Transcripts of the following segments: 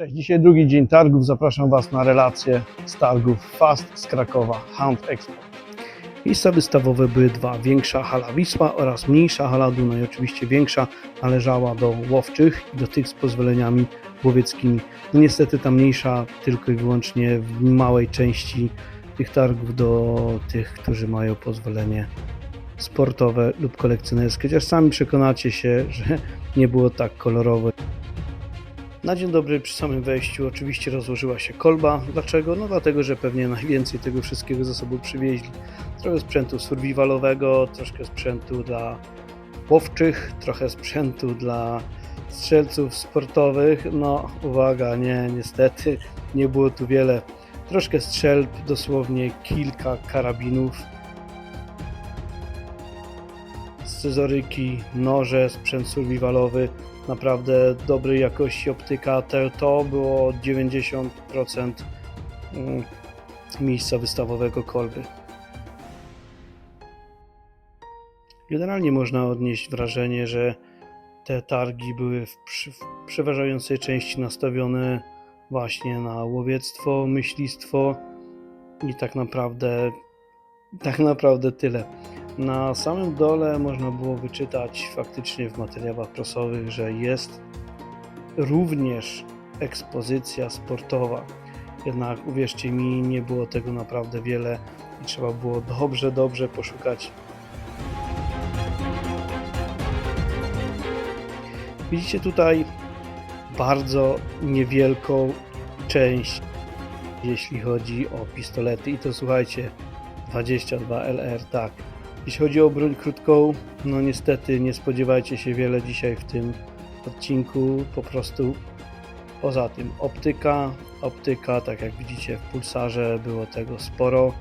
Cześć, dzisiaj drugi dzień targów. Zapraszam Was na relacje z targów Fast z Krakowa, Hunt Expo. Miejsca wystawowe były dwa. Większa hala Wisła oraz mniejsza hala Dunaj. Oczywiście większa należała do łowczych i do tych z pozwoleniami łowieckimi. No niestety ta mniejsza tylko i wyłącznie w małej części tych targów do tych, którzy mają pozwolenie sportowe lub kolekcjonerskie. Chociaż sami przekonacie się, że nie było tak kolorowo. Na dzień dobry przy samym wejściu oczywiście rozłożyła się kolba. Dlaczego? No dlatego, że pewnie najwięcej tego wszystkiego ze sobą przywieźli. Trochę sprzętu survivalowego, troszkę sprzętu dla łowczych, trochę sprzętu dla strzelców sportowych. No uwaga, nie, niestety nie było tu wiele. Troszkę strzelb, dosłownie kilka karabinów, scyzoryki, noże, sprzęt survivalowy, naprawdę dobrej jakości optyka. To, było 90% mm, miejsca wystawowego kolby. Generalnie można odnieść wrażenie, że te targi były w przeważającej części nastawione właśnie na łowiectwo, myślistwo i tak naprawdę tak naprawdę tyle. Na samym dole można było wyczytać faktycznie w materiałach prasowych, że jest również ekspozycja sportowa. Jednak uwierzcie mi, nie było tego naprawdę wiele i trzeba było dobrze, dobrze poszukać. Widzicie tutaj bardzo niewielką część, jeśli chodzi o pistolety. I to słuchajcie, 22 LR, tak. Jeśli chodzi o broń krótką, no niestety nie spodziewajcie się wiele dzisiaj w tym odcinku. Po prostu poza tym optyka, optyka, tak jak widzicie w pulsarze było tego sporo.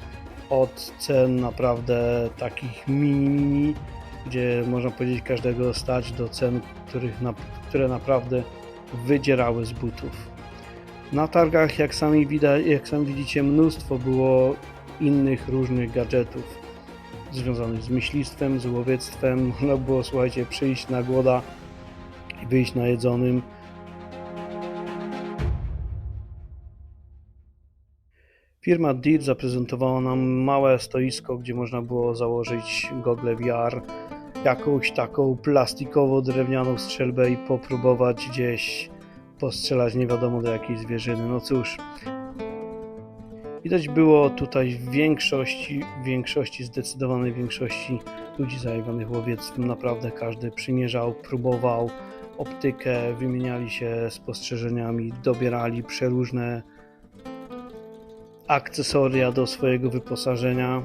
Od cen naprawdę takich mini mini, gdzie można powiedzieć każdego stać do cen, których na, które naprawdę wydzierały z butów. Na targach, jak sami, widać, jak sami widzicie, mnóstwo było innych różnych gadżetów związanych z myślistwem, z łowiectwem. Można było, słuchajcie, przyjść na głoda i wyjść najedzonym. Firma Deer zaprezentowała nam małe stoisko, gdzie można było założyć gogle VR, jakąś taką plastikową-drewnianą strzelbę i popróbować gdzieś postrzelać nie wiadomo do jakiej zwierzyny. No cóż, Widać było tutaj w większości, większości, zdecydowanej większości ludzi zajmowanych łowiectwem. Naprawdę każdy przymierzał, próbował optykę, wymieniali się spostrzeżeniami, dobierali przeróżne akcesoria do swojego wyposażenia.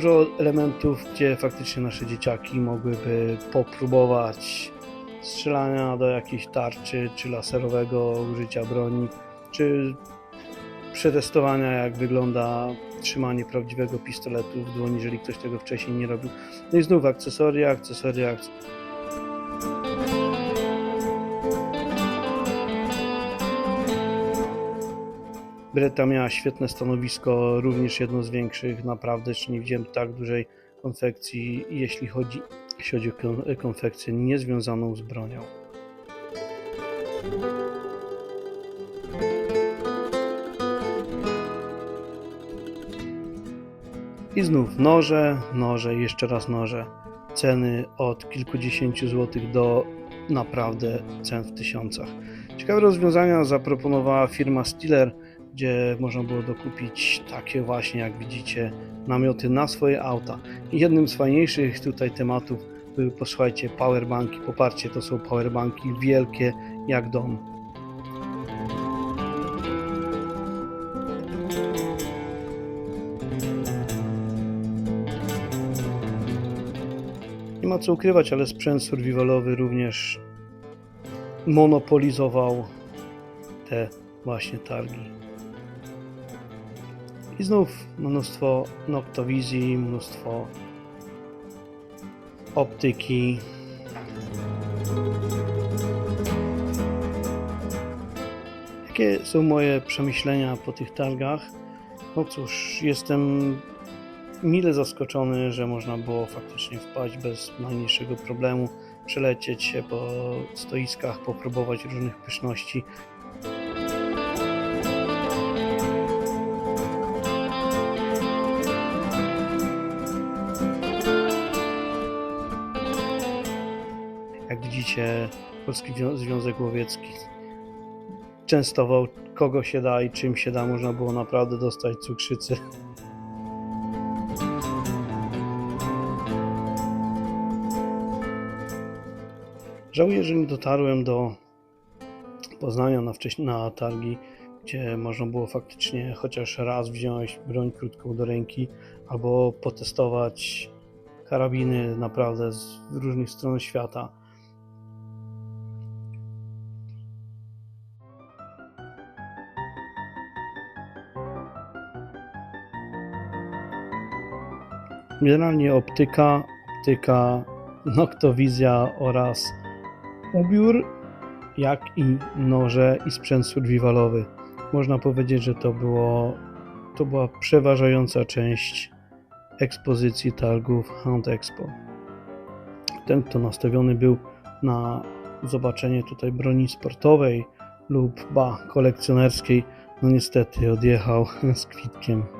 Dużo elementów, gdzie faktycznie nasze dzieciaki mogłyby popróbować strzelania do jakiejś tarczy, czy laserowego użycia broni, czy przetestowania, jak wygląda trzymanie prawdziwego pistoletu w dłoni, jeżeli ktoś tego wcześniej nie robił. No i znów akcesoria, akcesoria, akcesoria. Breta miała świetne stanowisko, również jedno z większych. Naprawdę jeszcze nie widziałem tak dużej konfekcji, jeśli chodzi, jeśli chodzi o kon- konfekcję niezwiązaną z bronią. I znów noże, noże, jeszcze raz noże. Ceny od kilkudziesięciu złotych do naprawdę cen w tysiącach. Ciekawe rozwiązania zaproponowała firma Stiller, gdzie można było dokupić takie właśnie, jak widzicie, namioty na swoje auta. I jednym z fajniejszych tutaj tematów były, posłuchajcie, powerbanki. Poparcie, to są powerbanki wielkie jak dom. Nie ma co ukrywać, ale sprzęt survivalowy również monopolizował te właśnie targi. I znów mnóstwo noktowizji, mnóstwo optyki. Jakie są moje przemyślenia po tych targach? No cóż, jestem mile zaskoczony, że można było faktycznie wpaść bez najmniejszego problemu, przelecieć się po stoiskach, popróbować różnych pyszności. Jak widzicie, Polski Wią- Związek Łowiecki częstował kogo się da i czym się da. Można było naprawdę dostać cukrzycy. Żałuję, że nie dotarłem do Poznania na, na targi, gdzie można było faktycznie chociaż raz wziąć broń krótką do ręki albo potestować karabiny naprawdę z różnych stron świata. Generalnie optyka, optyka, noktowizja oraz ubiór, jak i noże i sprzęt survivalowy. Można powiedzieć, że to było to była przeważająca część ekspozycji targów Hunt Expo. Ten, kto nastawiony był na zobaczenie tutaj broni sportowej lub ba kolekcjonerskiej, no niestety odjechał z kwitkiem.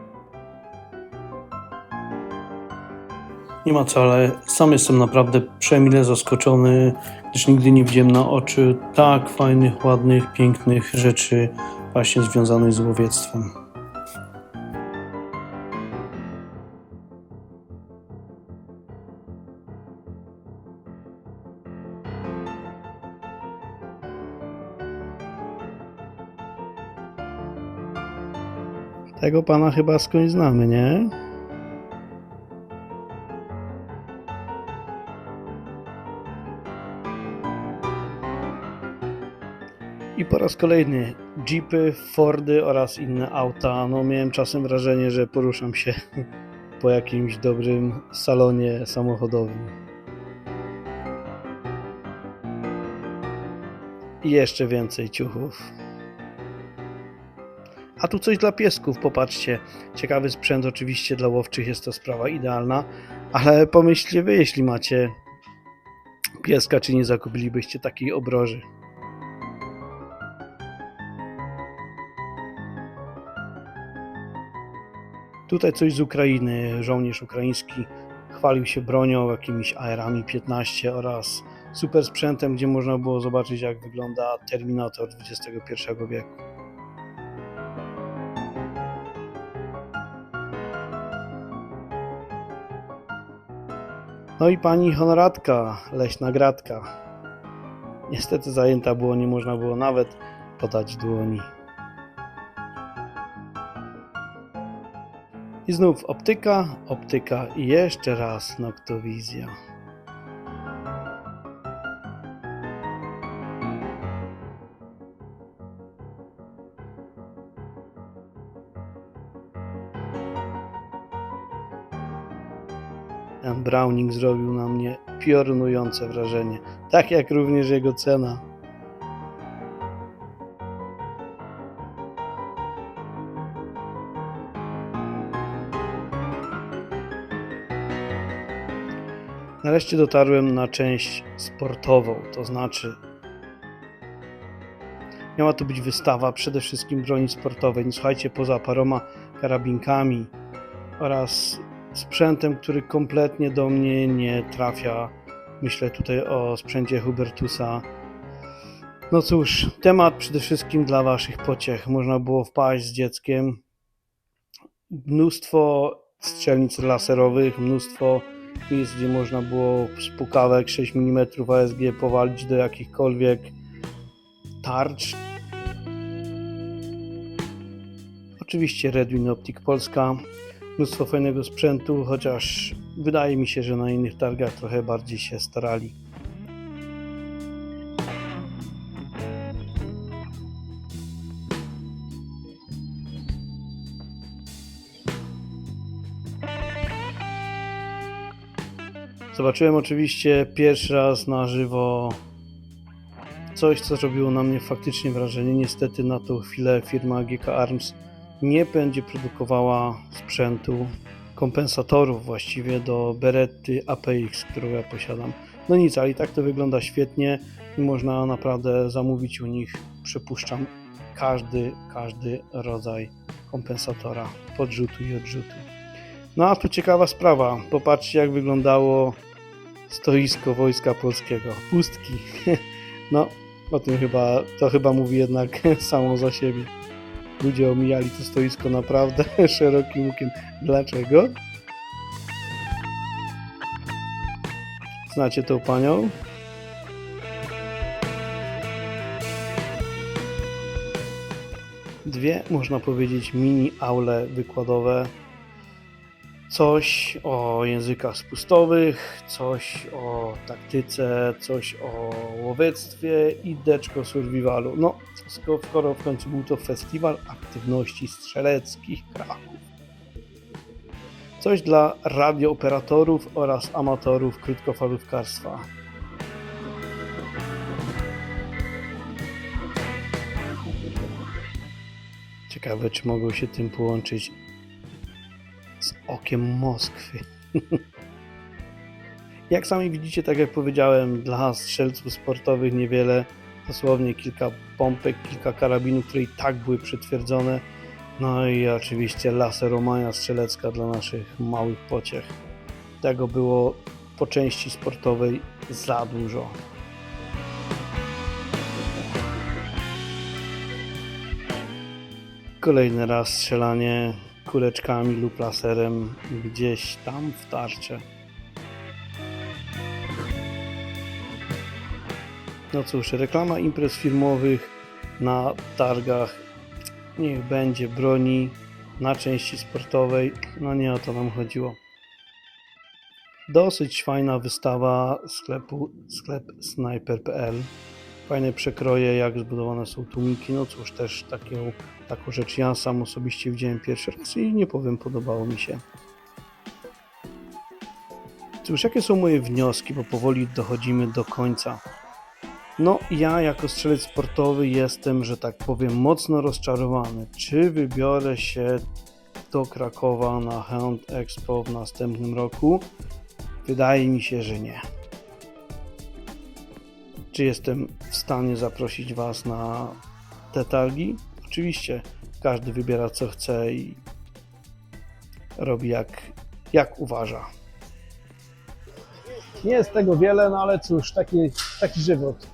Nie ma co, ale sam jestem naprawdę przemile zaskoczony, gdyż nigdy nie widziałem na oczy tak fajnych, ładnych, pięknych rzeczy właśnie związanych z łowiectwem. Tego pana chyba skądś znamy, nie? Po raz kolejny Jeepy, Fordy oraz inne auta. No miałem czasem wrażenie, że poruszam się po jakimś dobrym salonie samochodowym. I jeszcze więcej ciuchów. A tu coś dla piesków, popatrzcie. Ciekawy sprzęt, oczywiście dla łowczych jest to sprawa idealna, ale pomyślcie wy, jeśli macie pieska, czy nie zakupilibyście takiej obroży. Tutaj coś z Ukrainy. Żołnierz ukraiński chwalił się bronią, jakimiś AR-ami 15 oraz super sprzętem, gdzie można było zobaczyć, jak wygląda Terminator XXI wieku. No i pani honoratka, leśna gratka. Niestety zajęta było, nie można było nawet podać dłoni. I znów optyka, optyka i jeszcze raz noktowizja. Ten Browning zrobił na mnie piorunujące wrażenie, tak jak również jego cena. Nareszcie dotarłem na część sportową, to znaczy miała to być wystawa przede wszystkim broni sportowej. No, słuchajcie, poza paroma karabinkami oraz sprzętem, który kompletnie do mnie nie trafia. Myślę tutaj o sprzęcie Hubertusa. No cóż, temat przede wszystkim dla Waszych pociech. Można było wpaść z dzieckiem. Mnóstwo strzelnic laserowych, mnóstwo miejsc, gdzie można było z pukawek 6 mm ASG powalić do jakichkolwiek tarcz. Oczywiście Redwin Optic Polska. Mnóstwo fajnego sprzętu, chociaż wydaje mi się, że na innych targach trochę bardziej się starali. Zobaczyłem oczywiście pierwszy raz na żywo coś, co robiło na mnie faktycznie wrażenie. Niestety na tą chwilę firma GK Arms nie będzie produkowała sprzętu kompensatorów właściwie do Beretty APX, którą ja posiadam. No nic, ale i tak to wygląda świetnie i można naprawdę zamówić u nich, przypuszczam, każdy, każdy rodzaj kompensatora podrzutu i odrzutu. No a tu ciekawa sprawa. Popatrzcie jak wyglądało stoisko Wojska Polskiego. Pustki. No, o tym chyba, to chyba mówi jednak samo za siebie. Ludzie omijali to stoisko naprawdę szerokim łukiem. Dlaczego? Znacie tą panią? Dwie, można powiedzieć, mini aule wykładowe. Coś o językach spustowych, coś o taktyce, coś o łowiectwie i deczko survivalu. No, sk- skoro w końcu był to festiwal aktywności strzeleckich Kraków. Coś dla radiooperatorów oraz amatorów krótkofalówkarstwa. Ciekawe, czy mogą się tym połączyć okiem Moskwy. jak sami widzicie, tak jak powiedziałem, dla strzelców sportowych niewiele, dosłownie kilka pompek, kilka karabinów, które i tak były przytwierdzone. No i oczywiście laseromania strzelecka dla naszych małych pociech. Tego było po części sportowej za dużo. Kolejny raz strzelanie kuleczkami lub laserem gdzieś tam w tarczę. No cóż, reklama imprez firmowych na targach niech będzie broni na części sportowej. No nie o to nam chodziło. Dosyć fajna wystawa sklepu sklep sniper.pl. Fajne przekroje, jak zbudowane są tłumiki. No cóż, też taką, taką rzecz ja sam osobiście widziałem pierwszy raz i nie powiem, podobało mi się. Cóż, jakie są moje wnioski, bo powoli dochodzimy do końca. No, ja jako strzelec sportowy jestem, że tak powiem, mocno rozczarowany. Czy wybiorę się do Krakowa na Hound Expo w następnym roku? Wydaje mi się, że nie. Czy jestem w stanie zaprosić Was na te targi? Oczywiście, każdy wybiera co chce i robi jak, jak uważa. Nie jest tego wiele, no ale cóż, taki, taki żywot.